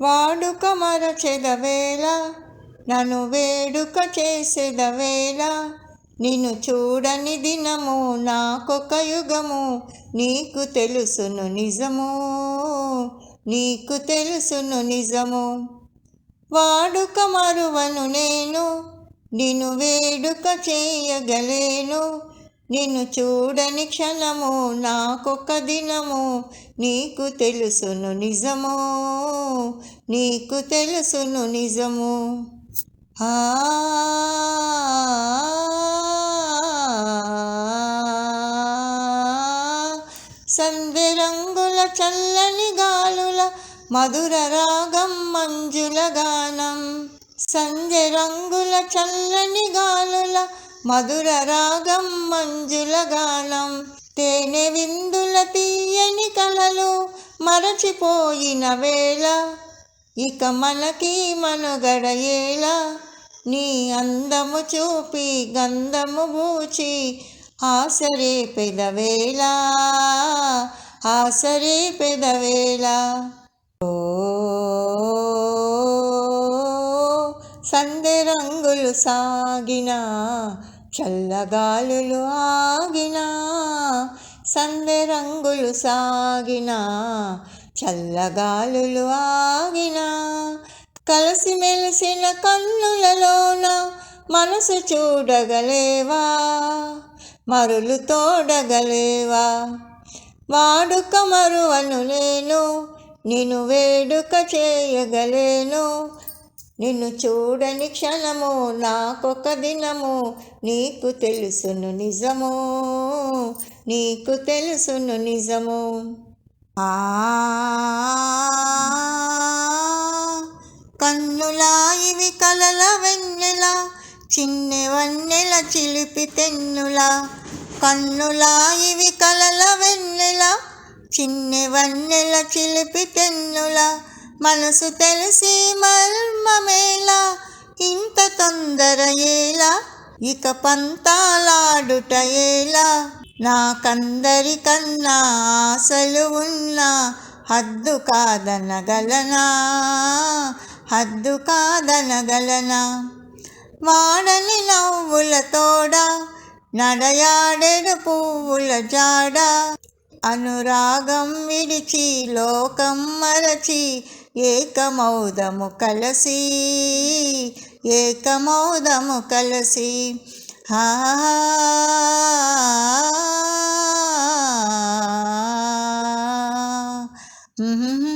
వాడుక మరచెదవేళ నన్ను వేడుక చేసేదవేళ నిన్ను చూడని దినము నాకొక యుగము నీకు తెలుసును నిజము నీకు తెలుసును నిజము. వాడుక మరువను నేను నిన్ను వేడుక చేయగలేను. నిన్ను చూడని క్షణము నాకొక దినము. నీకు తెలుసును నిజము. నీకు తెలుసును నిజము. ఆ సంధ్య రంగుల చల్లని గాలుల మధుర రాగం మంజుల గానం. సంధ్య రంగుల చల్లని గాలుల మధుర రాగం మంజుల గానం తేనె విందుల తీయని కలలు మరచిపోయిన వేళ ఇక మనకి మనుగడయేలా నీ అందము చూపి గంధము బూచి ఆసరే పెదవేళ ఆసరే పెదవేళ ఓ సందె రంగులు సాగినా చల్లగాలులు ఆగినా సందెరంగులు రంగులు చల్లగాలులు ఆగినా కలిసి మెలిసిన కన్నులలోన మనసు చూడగలేవా? మరులు తోడగలేవా? వాడుక మరువను నేను నిన్ను వేడుక చేయగలేను నిన్ను చూడని క్షణము నాకొక దినము. నీకు తెలుసును నిజము. నీకు తెలుసును నిజము. ఆ కన్నులా ఇవి కలల వెన్నెల చిన్నె వన్నెల చిలిపి తెన్నుల. కన్నులా ఇవి కలల వెన్నెల చిన్నె వన్నెల చిలిపి తెన్నులా. మనసు తెలిసి మర్మమేలా ఇంత తొందర ఏలా ఇక పంతాలాడుట ఏలా? నాకందరికన్నా ఆశలు ఉన్నా హద్దు కాదనగలనా? హద్దు కాదనగలనా? వాడని నవ్వులతోడ నడయాడెడు పువ్వుల జాడ. అనురాగం విడిచి లోకం మరచి ఏకమౌదము కలసి ఏకమౌదము కలసి. హా mm